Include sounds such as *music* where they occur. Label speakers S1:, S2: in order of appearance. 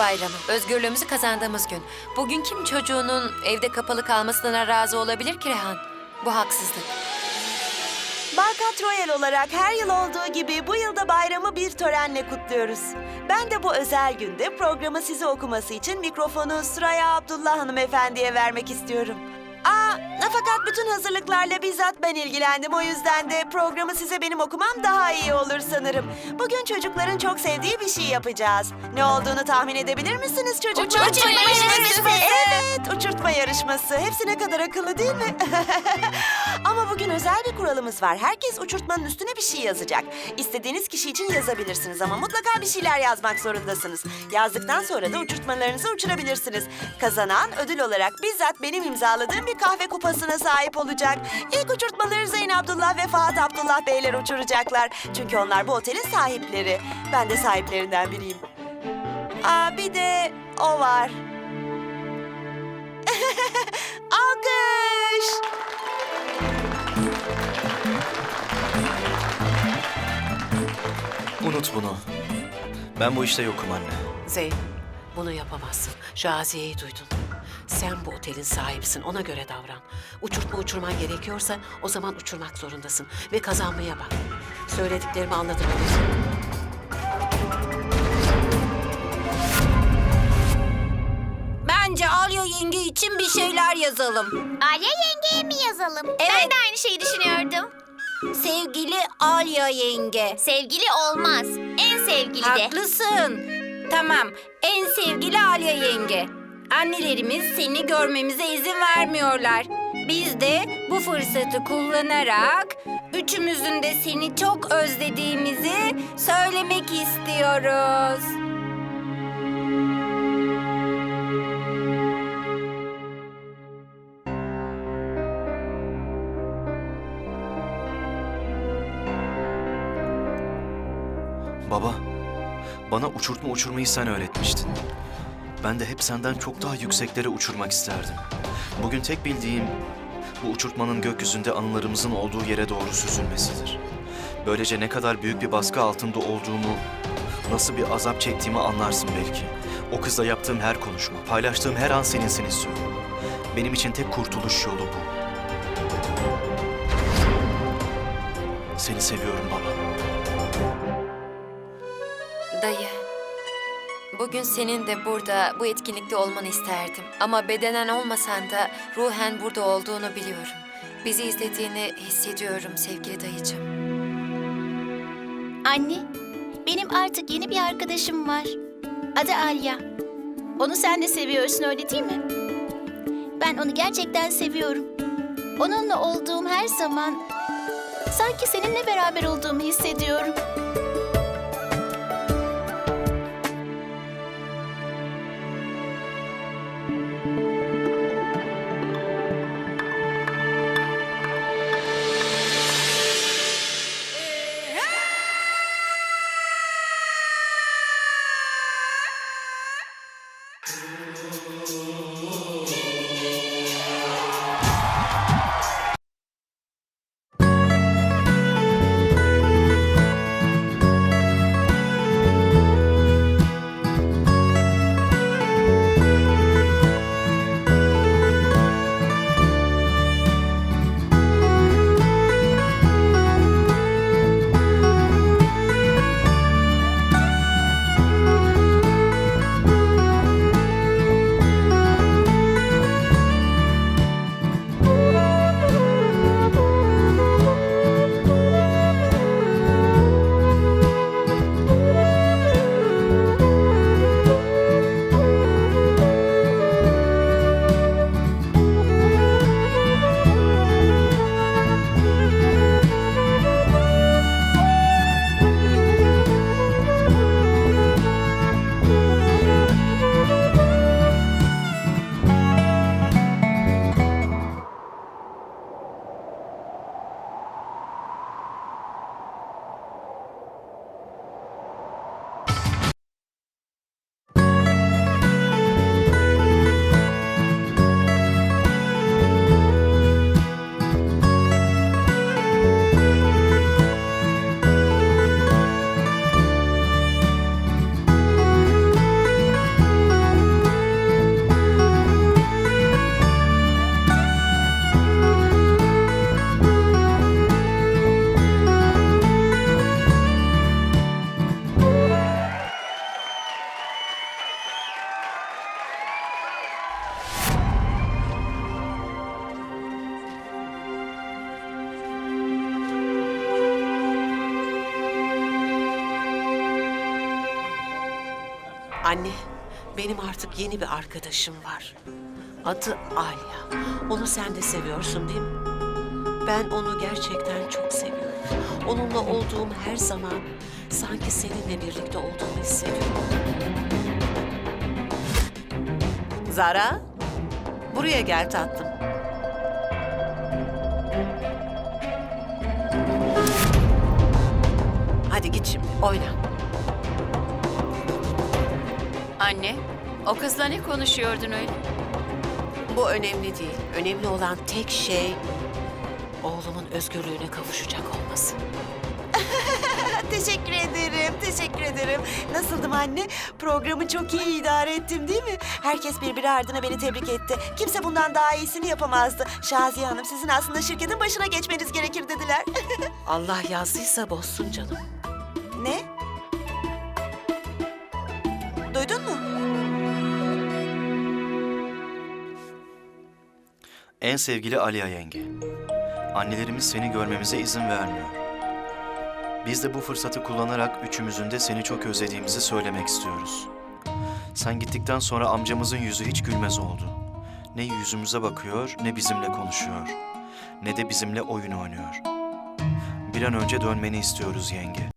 S1: bayramı. Özgürlüğümüzü kazandığımız gün. Bugün kim çocuğunun evde kapalı kalmasına razı olabilir ki Rehan? Bu haksızlık.
S2: Barkat Royal olarak her yıl olduğu gibi bu yılda bayramı bir törenle kutluyoruz. Ben de bu özel günde programı size okuması için mikrofonu Süreyya Abdullah hanımefendiye vermek istiyorum. Aa, fakat bütün hazırlıklarla bizzat ben ilgilendim. O yüzden de programı size benim okumam daha iyi olur sanırım. Bugün çocukların çok sevdiği bir şey yapacağız. Ne olduğunu tahmin edebilir misiniz çocuklar?
S1: Uçurtma yarışması.
S2: Evet, uçurtma yarışması. Hepsi ne kadar akıllı değil mi? *laughs* Ama bugün özel bir kuralımız var. Herkes uçurtmanın üstüne bir şey yazacak. İstediğiniz kişi için yazabilirsiniz ama mutlaka bir şeyler yazmak zorundasınız. Yazdıktan sonra da uçurtmalarınızı uçurabilirsiniz. Kazanan ödül olarak bizzat benim imzaladığım bir kahve kupasına sahip olacak. İlk uçurtmaları Zeyn Abdullah ve Fahat Abdullah Beyler uçuracaklar. Çünkü onlar bu otelin sahipleri. Ben de sahiplerinden biriyim. Aa, bir de o var. *laughs* Alkış!
S3: Unut bunu. Ben bu işte yokum anne.
S4: Zeyn, bunu yapamazsın. Şaziye'yi duydun. Sen bu otelin sahibisin, ona göre davran. Uçurtma uçurman gerekiyorsa o zaman uçurmak zorundasın. Ve kazanmaya bak. Söylediklerimi anladın mı?
S5: Bence Alya yenge için bir şeyler yazalım.
S6: Alya yengeye mi yazalım? Ben de aynı şeyi düşünüyordum.
S5: Sevgili Alya yenge.
S6: Sevgili olmaz. En sevgili de.
S5: Haklısın. Tamam, en sevgili Alya yenge. Annelerimiz seni görmemize izin vermiyorlar. Biz de bu fırsatı kullanarak üçümüzün de seni çok özlediğimizi söylemek istiyoruz.
S3: Baba, bana uçurtma uçurmayı sen öğretmiştin. Ben de hep senden çok daha yükseklere uçurmak isterdim. Bugün tek bildiğim bu uçurtmanın gökyüzünde anılarımızın olduğu yere doğru süzülmesidir. Böylece ne kadar büyük bir baskı altında olduğumu, nasıl bir azap çektiğimi anlarsın belki. O kızla yaptığım her konuşma, paylaştığım her an seninsin istiyorum. Benim için tek kurtuluş yolu bu. Seni seviyorum baba.
S1: Dayı, bugün senin de burada bu etkinlikte olmanı isterdim. Ama bedenen olmasan da ruhen burada olduğunu biliyorum. Bizi izlediğini hissediyorum sevgili dayıcığım.
S6: Anne, benim artık yeni bir arkadaşım var. Adı Alya. Onu sen de seviyorsun öyle değil mi? Ben onu gerçekten seviyorum. Onunla olduğum her zaman sanki seninle beraber olduğumu hissediyorum.
S4: Anne, benim artık yeni bir arkadaşım var. Adı Alya. Onu sen de seviyorsun değil mi? Ben onu gerçekten çok seviyorum. Onunla olduğum her zaman sanki seninle birlikte olduğumu hissediyorum. Zara, buraya gel tatlım. Hadi git şimdi, oyna.
S7: Anne, o kızla ne konuşuyordun öyle?
S4: Bu önemli değil. Önemli olan tek şey oğlumun özgürlüğüne kavuşacak olması. *laughs*
S2: Teşekkür ederim, teşekkür ederim. Nasıldım anne? Programı çok iyi idare ettim değil mi? Herkes birbiri ardına beni tebrik etti. Kimse bundan daha iyisini yapamazdı. Şaziye Hanım sizin aslında şirketin başına geçmeniz gerekir dediler. *laughs*
S4: Allah yazdıysa bozsun canım.
S3: En sevgili Aliye yenge. Annelerimiz seni görmemize izin vermiyor. Biz de bu fırsatı kullanarak üçümüzün de seni çok özlediğimizi söylemek istiyoruz. Sen gittikten sonra amcamızın yüzü hiç gülmez oldu. Ne yüzümüze bakıyor, ne bizimle konuşuyor. Ne de bizimle oyun oynuyor. Bir an önce dönmeni istiyoruz yenge.